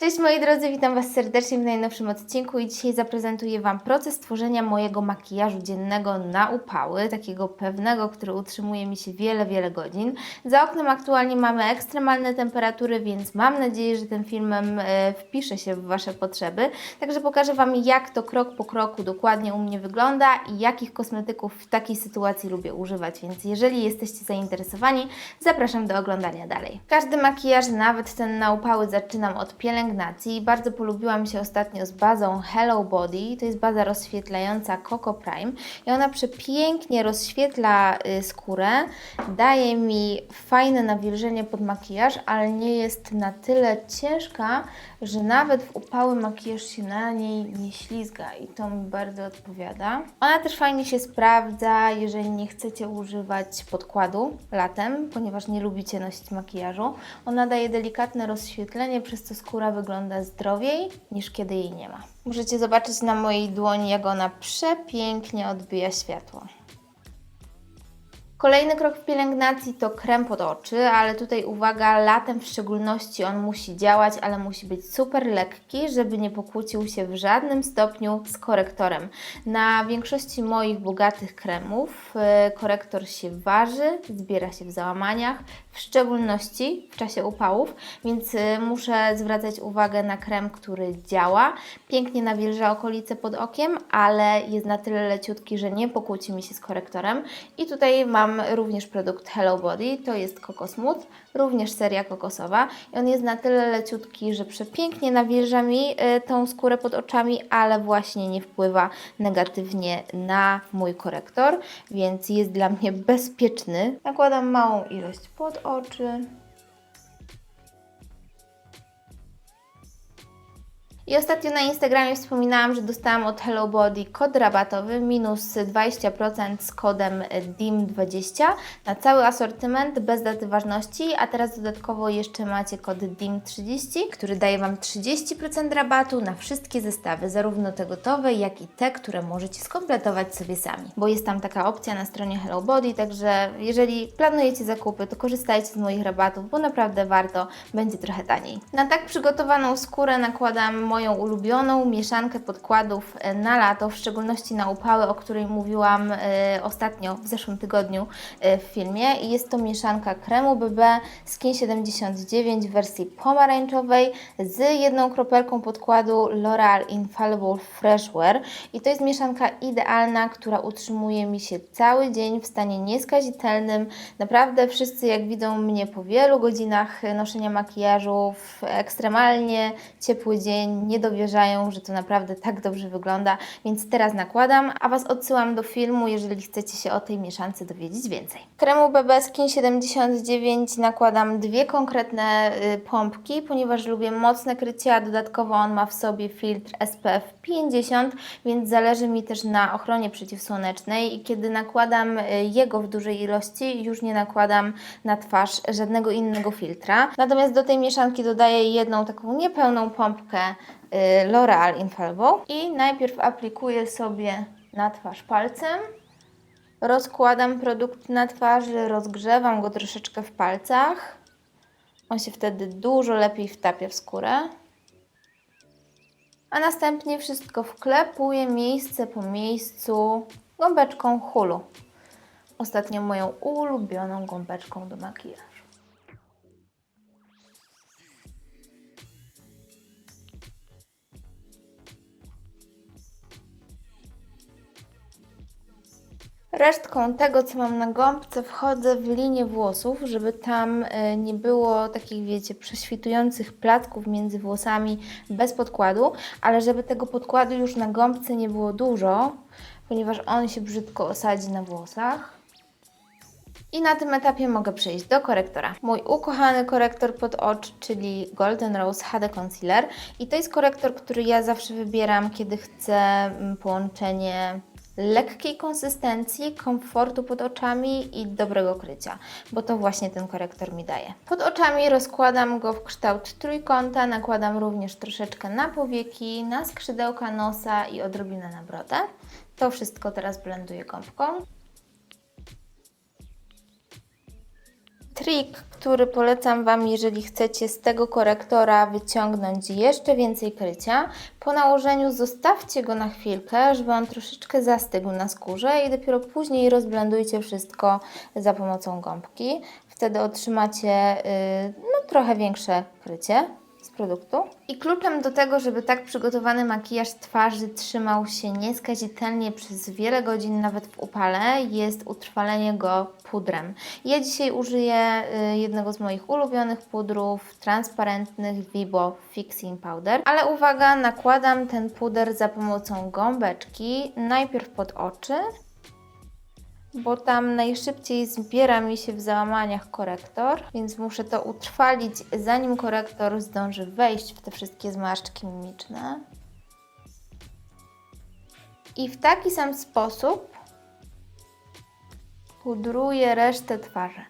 Cześć moi drodzy, witam Was serdecznie w najnowszym odcinku i dzisiaj zaprezentuję Wam proces tworzenia mojego makijażu dziennego na upały, takiego pewnego, który utrzymuje mi się wiele, wiele godzin. Za oknem aktualnie mamy ekstremalne temperatury, więc mam nadzieję, że tym filmem e, wpisze się w Wasze potrzeby. Także pokażę Wam, jak to krok po kroku dokładnie u mnie wygląda i jakich kosmetyków w takiej sytuacji lubię używać. Więc jeżeli jesteście zainteresowani, zapraszam do oglądania dalej. Każdy makijaż, nawet ten na upały, zaczynam od pielęgnacji. Bardzo polubiłam się ostatnio z bazą Hello Body. To jest baza rozświetlająca Coco Prime i ona przepięknie rozświetla y, skórę, daje mi fajne nawilżenie pod makijaż, ale nie jest na tyle ciężka, że nawet w upały makijaż się na niej nie ślizga i to mi bardzo odpowiada. Ona też fajnie się sprawdza, jeżeli nie chcecie używać podkładu latem, ponieważ nie lubicie nosić makijażu. Ona daje delikatne rozświetlenie, przez co skóra wygląda zdrowiej niż kiedy jej nie ma. Możecie zobaczyć na mojej dłoni, jak ona przepięknie odbija światło. Kolejny krok w pielęgnacji to krem pod oczy, ale tutaj uwaga, latem w szczególności on musi działać, ale musi być super lekki, żeby nie pokłócił się w żadnym stopniu z korektorem. Na większości moich bogatych kremów y, korektor się waży, zbiera się w załamaniach, w szczególności w czasie upałów, więc y, muszę zwracać uwagę na krem, który działa, pięknie nawilża okolice pod okiem, ale jest na tyle leciutki, że nie pokłóci mi się z korektorem. I tutaj mam również produkt Hello Body, to jest Coco Smooth, również seria kokosowa. I on jest na tyle leciutki, że przepięknie nawilża mi y, tą skórę pod oczami, ale właśnie nie wpływa negatywnie na mój korektor, więc jest dla mnie bezpieczny. Nakładam małą ilość pod oczy. I ostatnio na Instagramie wspominałam, że dostałam od Hello Body kod rabatowy minus 20% z kodem DIM20 na cały asortyment bez daty ważności, a teraz dodatkowo jeszcze macie kod DIM30, który daje Wam 30% rabatu na wszystkie zestawy, zarówno te gotowe, jak i te, które możecie skompletować sobie sami, bo jest tam taka opcja na stronie Hello Body, także jeżeli planujecie zakupy, to korzystajcie z moich rabatów, bo naprawdę warto, będzie trochę taniej. Na tak przygotowaną skórę nakładam moją ulubioną mieszankę podkładów e, na lato, w szczególności na upały, o której mówiłam e, ostatnio w zeszłym tygodniu e, w filmie. I jest to mieszanka kremu BB Skin 79 w wersji pomarańczowej z jedną kropelką podkładu L'Oreal Infallible Fresh Wear. I to jest mieszanka idealna, która utrzymuje mi się cały dzień w stanie nieskazitelnym. Naprawdę wszyscy jak widzą mnie po wielu godzinach noszenia makijażu w ekstremalnie ciepły dzień, nie dowierzają, że to naprawdę tak dobrze wygląda, więc teraz nakładam, a Was odsyłam do filmu, jeżeli chcecie się o tej mieszance dowiedzieć więcej. Kremu BB Skin 79 nakładam dwie konkretne y, pompki, ponieważ lubię mocne krycie, a dodatkowo on ma w sobie filtr SPF 50, więc zależy mi też na ochronie przeciwsłonecznej i kiedy nakładam y, jego w dużej ilości, już nie nakładam na twarz żadnego innego filtra. Natomiast do tej mieszanki dodaję jedną taką niepełną pompkę y, L'Oreal Infallible i najpierw aplikuję sobie na twarz palcem. Rozkładam produkt na twarzy, rozgrzewam go troszeczkę w palcach. On się wtedy dużo lepiej wtapia w skórę. A następnie wszystko wklepuję miejsce po miejscu gąbeczką hulu. Ostatnio moją ulubioną gąbeczką do makijażu. Resztką tego, co mam na gąbce, wchodzę w linię włosów, żeby tam e, nie było takich, wiecie, prześwitujących placków między włosami bez podkładu, ale żeby tego podkładu już na gąbce nie było dużo, ponieważ on się brzydko osadzi na włosach. I na tym etapie mogę przejść do korektora. Mój ukochany korektor pod oczy, czyli Golden Rose HD Concealer. I to jest korektor, który ja zawsze wybieram, kiedy chcę mm, połączenie lekkiej konsystencji, komfortu pod oczami i dobrego krycia, bo to właśnie ten korektor mi daje. Pod oczami rozkładam go w kształt trójkąta, nakładam również troszeczkę na powieki, na skrzydełka nosa i odrobinę na brodę. To wszystko teraz blenduję gąbką. Trik, który polecam Wam, jeżeli chcecie z tego korektora wyciągnąć jeszcze więcej krycia. Po nałożeniu zostawcie go na chwilkę, żeby on troszeczkę zastygł na skórze i dopiero później rozblendujcie wszystko za pomocą gąbki. Wtedy otrzymacie yy, no, trochę większe krycie produktu. I kluczem do tego, żeby tak przygotowany makijaż twarzy trzymał się nieskazitelnie przez wiele godzin, nawet w upale, jest utrwalenie go pudrem. Ja dzisiaj użyję y, jednego z moich ulubionych pudrów, transparentnych Vibo Fixing Powder. Ale uwaga, nakładam ten puder za pomocą gąbeczki, najpierw pod oczy, bo tam najszybciej zbiera mi się w załamaniach korektor, więc muszę to utrwalić, zanim korektor zdąży wejść w te wszystkie zmarszczki mimiczne. I w taki sam sposób pudruję resztę twarzy.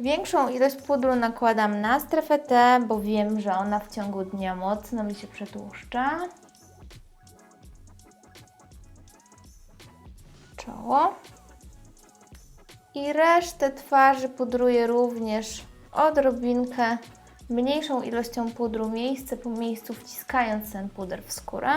Większą ilość pudru nakładam na strefę T, bo wiem, że ona w ciągu dnia mocno mi się przetłuszcza. Czoło. I resztę twarzy pudruję również odrobinkę mniejszą ilością pudru, miejsce po miejscu wciskając ten puder w skórę.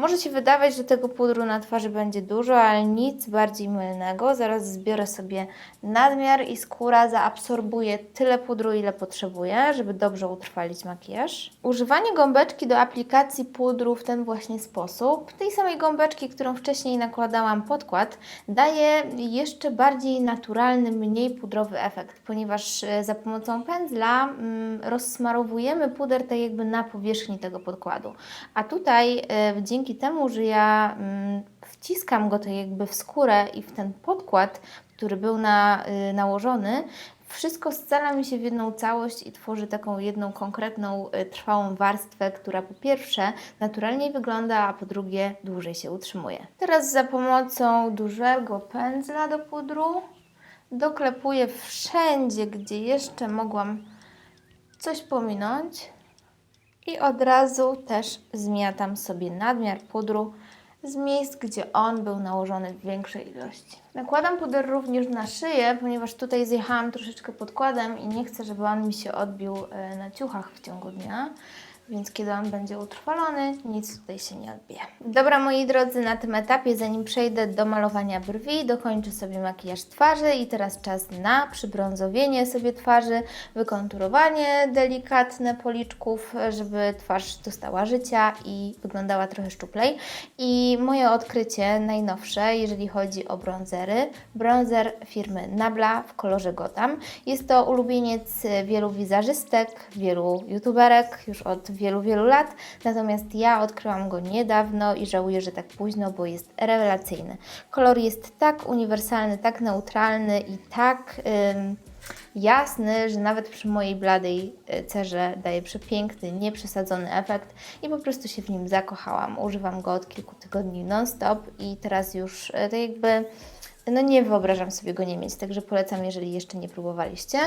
Może się wydawać, że tego pudru na twarzy będzie dużo, ale nic bardziej mylnego. Zaraz zbiorę sobie nadmiar i skóra zaabsorbuje tyle pudru, ile potrzebuje, żeby dobrze utrwalić makijaż. Używanie gąbeczki do aplikacji pudru w ten właśnie sposób, tej samej gąbeczki, którą wcześniej nakładałam podkład, daje jeszcze bardziej naturalny, mniej pudrowy efekt, ponieważ e, za pomocą pędzla mm, rozsmarowujemy puder tak jakby na powierzchni tego podkładu. A tutaj e, dzięki temu, że ja mm, wciskam go tak jakby w skórę i w ten podkład, który był na, y, nałożony, wszystko scala mi się w jedną całość i tworzy taką jedną konkretną, y, trwałą warstwę, która po pierwsze naturalnie wygląda, a po drugie dłużej się utrzymuje. Teraz za pomocą dużego pędzla do pudru doklepuję wszędzie, gdzie jeszcze mogłam coś pominąć. I od razu też zmiatam sobie nadmiar pudru z miejsc, gdzie on był nałożony w większej ilości. Nakładam puder również na szyję, ponieważ tutaj zjechałam troszeczkę podkładem i nie chcę, żeby on mi się odbił e, na ciuchach w ciągu dnia. Więc kiedy on będzie utrwalony, nic tutaj się nie odbije. Dobra, moi drodzy, na tym etapie, zanim przejdę do malowania brwi, dokończę sobie makijaż twarzy i teraz czas na przybrązowienie sobie twarzy, wykonturowanie delikatne policzków, żeby twarz dostała życia i wyglądała trochę szczuplej. I moje odkrycie najnowsze, jeżeli chodzi o bronzery, bronzer firmy Nabla w kolorze Gotham. Jest to ulubieniec wielu wizerzystek, wielu youtuberek już od wielu, wielu lat, natomiast ja odkryłam go niedawno i żałuję, że tak późno, bo jest rewelacyjny. Kolor jest tak uniwersalny, tak neutralny i tak ym, jasny, że nawet przy mojej bladej y, cerze daje przepiękny, nieprzesadzony efekt i po prostu się w nim zakochałam. Używam go od kilku tygodni non-stop i teraz już tak jakby no nie wyobrażam sobie go nie mieć, także polecam, jeżeli jeszcze nie próbowaliście.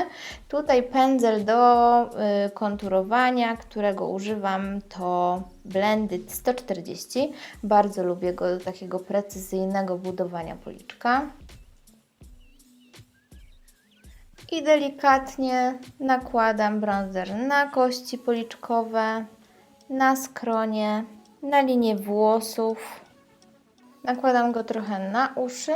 Tutaj pędzel do y, konturowania, którego używam to Blended 140. Bardzo lubię go do takiego precyzyjnego budowania policzka. I delikatnie nakładam bronzer na kości policzkowe, na skronie, na linię włosów. Nakładam go trochę na uszy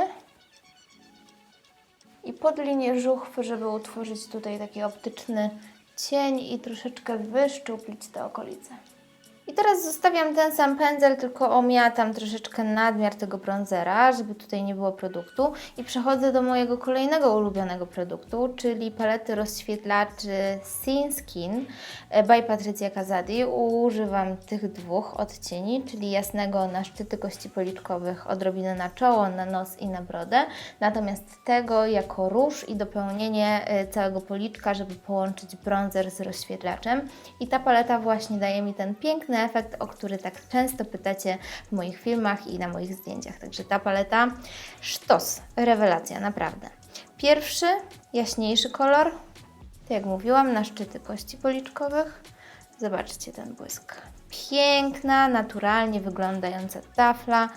i pod linię żuchwy, żeby utworzyć tutaj taki optyczny cień i troszeczkę wyszczuplić te okolice. I teraz zostawiam ten sam pędzel, tylko omiatam troszeczkę nadmiar tego bronzera, żeby tutaj nie było produktu. I przechodzę do mojego kolejnego ulubionego produktu, czyli palety rozświetlaczy Sin Skin by Patrycja Kazadi. Używam tych dwóch odcieni, czyli jasnego na szczyty kości policzkowych, odrobinę na czoło, na nos i na brodę. Natomiast tego jako róż i dopełnienie e, całego policzka, żeby połączyć bronzer z rozświetlaczem. I ta paleta właśnie daje mi ten piękny efekt, o który tak często pytacie w moich filmach i na moich zdjęciach. Także ta paleta, sztos, rewelacja, naprawdę. Pierwszy, jaśniejszy kolor, tak jak mówiłam, na szczyty kości policzkowych. Zobaczcie ten błysk. Piękna, naturalnie wyglądająca tafla,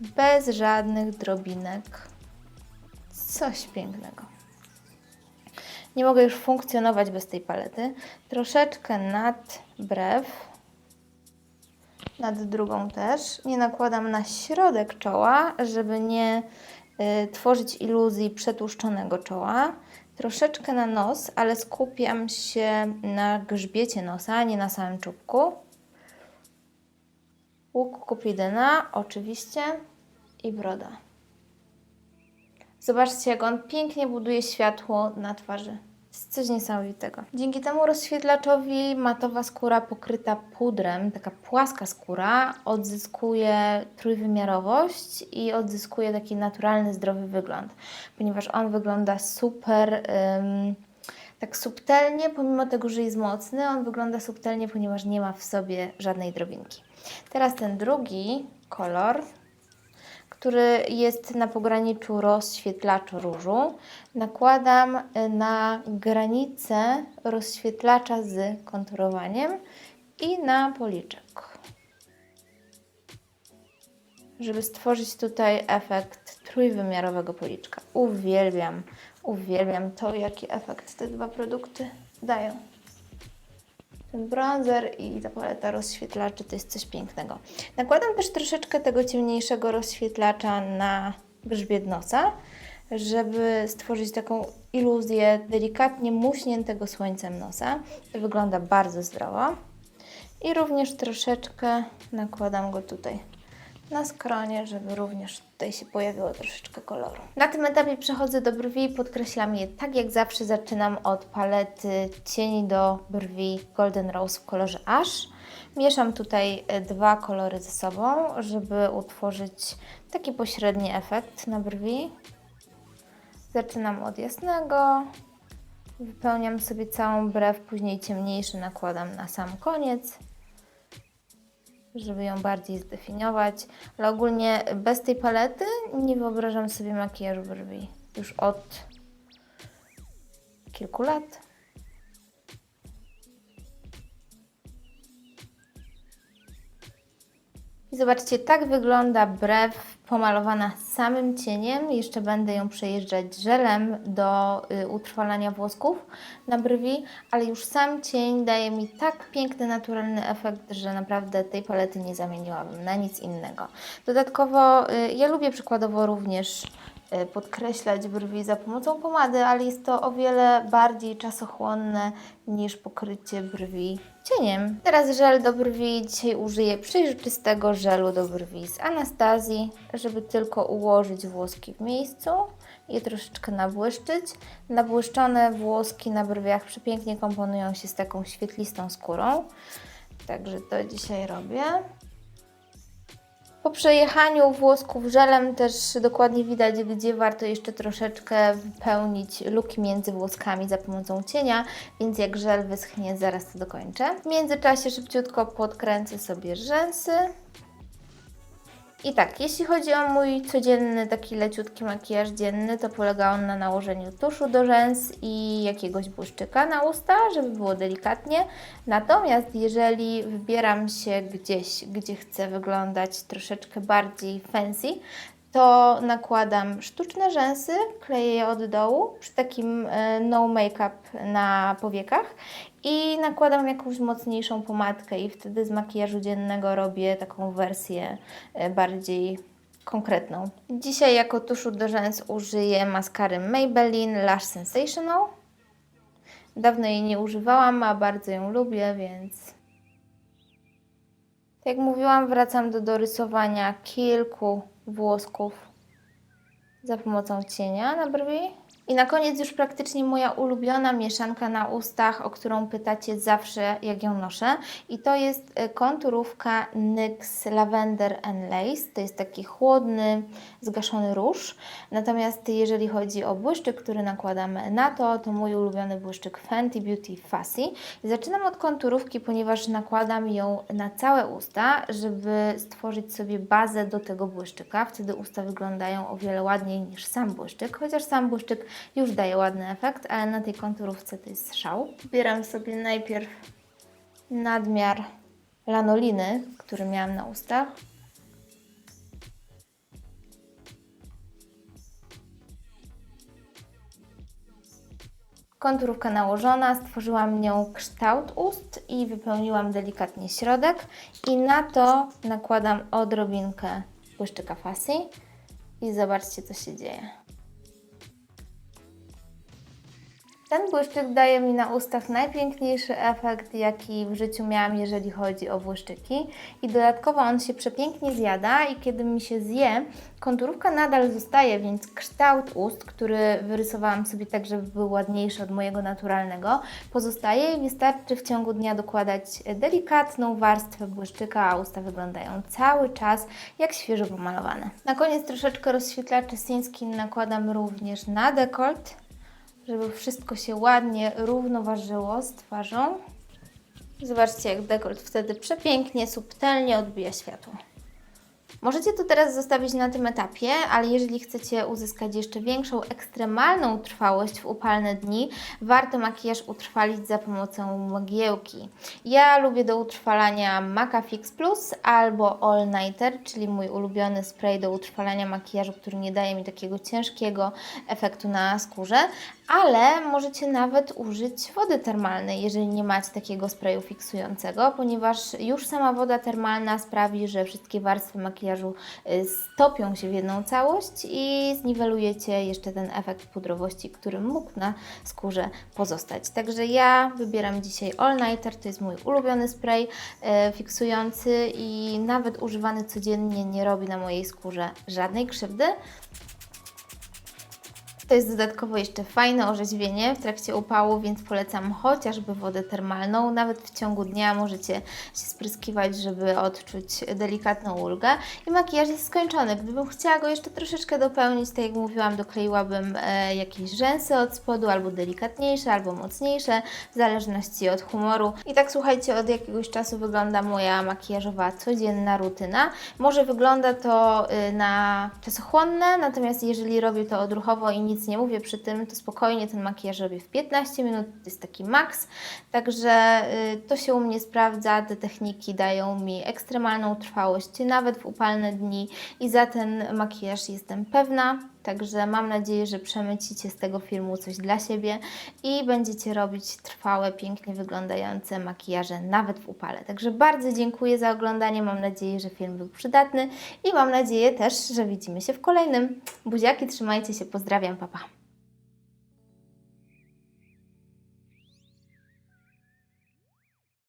bez żadnych drobinek. Coś pięknego. Nie mogę już funkcjonować bez tej palety. Troszeczkę nad brew, nad drugą też. Nie nakładam na środek czoła, żeby nie y, tworzyć iluzji przetłuszczonego czoła. Troszeczkę na nos, ale skupiam się na grzbiecie nosa, nie na samym czubku. Łuk kupidyna, oczywiście, i broda. Zobaczcie, jak on pięknie buduje światło na twarzy. Jest coś niesamowitego. Dzięki temu rozświetlaczowi matowa skóra pokryta pudrem, taka płaska skóra, odzyskuje trójwymiarowość i odzyskuje taki naturalny, zdrowy wygląd, ponieważ on wygląda super. ym, tak subtelnie, pomimo tego, że jest mocny, on wygląda subtelnie, ponieważ nie ma w sobie żadnej drobinki. Teraz ten drugi kolor, który jest na pograniczu rozświetlacza różu, nakładam y, na granicę rozświetlacza z konturowaniem i na policzek. Żeby stworzyć tutaj efekt trójwymiarowego policzka. Uwielbiam, uwielbiam to, jaki efekt te dwa produkty dają. Ten bronzer i ta paleta rozświetlaczy to jest coś pięknego. Nakładam też troszeczkę tego ciemniejszego rozświetlacza na grzbiet nosa, żeby stworzyć taką iluzję delikatnie muśniętego słońcem nosa. To wygląda bardzo zdrowo. I również troszeczkę nakładam go tutaj na skronie, żeby również tutaj się pojawiło troszeczkę koloru. Na tym etapie przechodzę do brwi podkreślam je tak jak zawsze. Zaczynam od palety cieni do brwi Golden Rose w kolorze Ash. Mieszam tutaj e, dwa kolory ze sobą, żeby utworzyć taki pośredni efekt na brwi. Zaczynam od jasnego, wypełniam sobie całą brew, później ciemniejszy nakładam na sam koniec żeby ją bardziej zdefiniować. Ale ogólnie bez tej palety nie wyobrażam sobie makijażu brwi już od kilku lat. I zobaczcie, tak wygląda brew pomalowana samym cieniem. Jeszcze będę ją przejeżdżać żelem do y, utrwalania włosków na brwi, ale już sam cień daje mi tak piękny, naturalny efekt, że naprawdę tej palety nie zamieniłabym na nic innego. Dodatkowo y, ja lubię przykładowo również y, podkreślać brwi za pomocą pomady, ale jest to o wiele bardziej czasochłonne niż pokrycie brwi cieniem. Teraz żel do brwi. Dzisiaj użyję przejrzystego żelu do brwi z Anastazji, żeby tylko ułożyć włoski w miejscu je troszeczkę nabłyszczyć. Nabłyszczone włoski na brwiach przepięknie komponują się z taką świetlistą skórą. Także to dzisiaj robię. Po przejechaniu włosków żelem też dokładnie widać, gdzie warto jeszcze troszeczkę wypełnić luki między włoskami za pomocą cienia, więc jak żel wyschnie, zaraz to dokończę. W międzyczasie szybciutko podkręcę sobie rzęsy. I tak, jeśli chodzi o mój codzienny, taki leciutki makijaż dzienny, to polega on na nałożeniu tuszu do rzęs i jakiegoś błyszczyka na usta, żeby było delikatnie. Natomiast jeżeli wybieram się gdzieś, gdzie chcę wyglądać troszeczkę bardziej fancy, to nakładam sztuczne rzęsy, kleję je od dołu przy takim e, no make-up na powiekach i nakładam jakąś mocniejszą pomadkę i wtedy z makijażu dziennego robię taką wersję e, bardziej konkretną. Dzisiaj jako tuszu do rzęs użyję maskary Maybelline Lash Sensational. Dawno jej nie używałam, a bardzo ją lubię, więc tak jak mówiłam, wracam do dorysowania kilku włosków za pomocą cienia na brwi. I na koniec już praktycznie moja ulubiona mieszanka na ustach, o którą pytacie zawsze, jak ją noszę. I to jest e, konturówka NYX Lavender and Lace. To jest taki chłodny, zgaszony róż. Natomiast jeżeli chodzi o błyszczyk, który nakładam na to, to mój ulubiony błyszczyk Fenty Beauty Fussy. Zaczynam od konturówki, ponieważ nakładam ją na całe usta, żeby stworzyć sobie bazę do tego błyszczyka. Wtedy usta wyglądają o wiele ładniej niż sam błyszczyk, chociaż sam błyszczyk już daje ładny efekt, ale na tej konturówce to jest szał. Zbieram sobie najpierw nadmiar lanoliny, który miałam na ustach. Konturówka nałożona, stworzyłam nią kształt ust i wypełniłam delikatnie środek. I na to nakładam odrobinkę błyszczyka Fassi i zobaczcie, co się dzieje. Ten błyszczyk daje mi na ustach najpiękniejszy efekt, jaki w życiu miałam, jeżeli chodzi o błyszczyki. I dodatkowo on się przepięknie zjada i kiedy mi się zje, konturówka nadal zostaje, więc kształt ust, który wyrysowałam sobie tak, żeby był ładniejszy od mojego naturalnego, pozostaje i wystarczy w ciągu dnia dokładać delikatną warstwę błyszczyka, a usta wyglądają cały czas jak świeżo pomalowane. Na koniec troszeczkę rozświetlaczy Sinskin nakładam również na dekolt żeby wszystko się ładnie równoważyło z twarzą. Zobaczcie, jak dekolt wtedy przepięknie, subtelnie odbija światło. Możecie to teraz zostawić na tym etapie, ale jeżeli chcecie uzyskać jeszcze większą ekstremalną trwałość w upalne dni, warto makijaż utrwalić za pomocą mgiełki. Ja lubię do utrwalania Maca Fix Plus albo All Nighter, czyli mój ulubiony spray do utrwalania makijażu, który nie daje mi takiego ciężkiego efektu na skórze, ale możecie nawet użyć wody termalnej, jeżeli nie macie takiego sprayu fiksującego, ponieważ już sama woda termalna sprawi, że wszystkie warstwy makijażu y, stopią się w jedną całość i zniwelujecie jeszcze ten efekt pudrowości, który mógł na skórze pozostać. Także ja wybieram dzisiaj All Nighter, to jest mój ulubiony spray y, fiksujący i nawet używany codziennie nie robi na mojej skórze żadnej krzywdy. To jest dodatkowo jeszcze fajne orzeźwienie w trakcie upału, więc polecam chociażby wodę termalną. Nawet w ciągu dnia możecie się spryskiwać, żeby odczuć delikatną ulgę. I makijaż jest skończony. Gdybym chciała go jeszcze troszeczkę dopełnić, tak jak mówiłam, dokleiłabym e, jakieś rzęsy od spodu, albo delikatniejsze, albo mocniejsze, w zależności od humoru. I tak słuchajcie, od jakiegoś czasu wygląda moja makijażowa codzienna rutyna. Może wygląda to y, na czasochłonne, natomiast jeżeli robię to odruchowo i nic nie mówię przy tym, to spokojnie ten makijaż robię w 15 minut, to jest taki maks, także y, to się u mnie sprawdza, te techniki dają mi ekstremalną trwałość, nawet w upalne dni i za ten makijaż jestem pewna, Także mam nadzieję, że przemycicie z tego filmu coś dla siebie i będziecie robić trwałe, pięknie wyglądające makijaże nawet w upale. Także bardzo dziękuję za oglądanie. Mam nadzieję, że film był przydatny i mam nadzieję też, że widzimy się w kolejnym. Buziaki, trzymajcie się, pozdrawiam, papa.